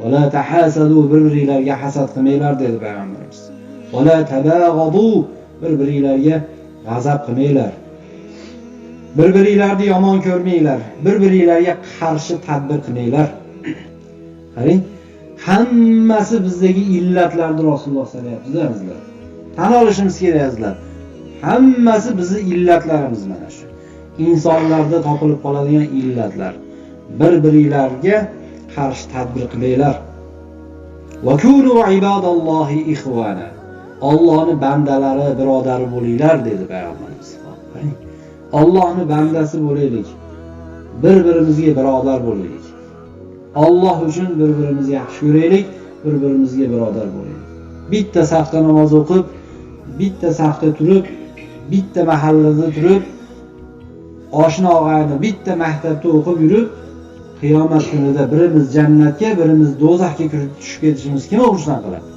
Va la bir-biringlarga hasad qilmanglar dedi payg'ambarimiz. Va la bir-biringlarga g'azab qilmanglar. Bir-biringlarni yomon ko'rmanglar, bir-biringlarga qarshi tadbir qilmanglar. Qarang, hammasi bizdagi illatlarni Rasululloh sanayapti-da bizlar. Tan olishimiz kerak azizlar. Hammasi bizni illatlarimiz mana shu. Insonlarda topilib qoladigan illatlar. Bir-biringlarga qarshi tadbir qilinglar. Allohning bandalari, birodari bo'linglar dedi payg'ambarimiz. Allohning bandasi bo'laylik. Bir-birimizga birodar bo'laylik. Alloh uchun bir-birimizni yaxshi ko'raylik, bir-birimizga birodar bo'laylik. Bitta safda namoz o'qib, bitta safda turib, bitta mahallada turib, oshna og'ayni bitta maktabda o'qib yurib, qiyomat kunida birimiz jannatga, birimiz do'zaxga kirib tushib ketishimiz kim xursand qiladi?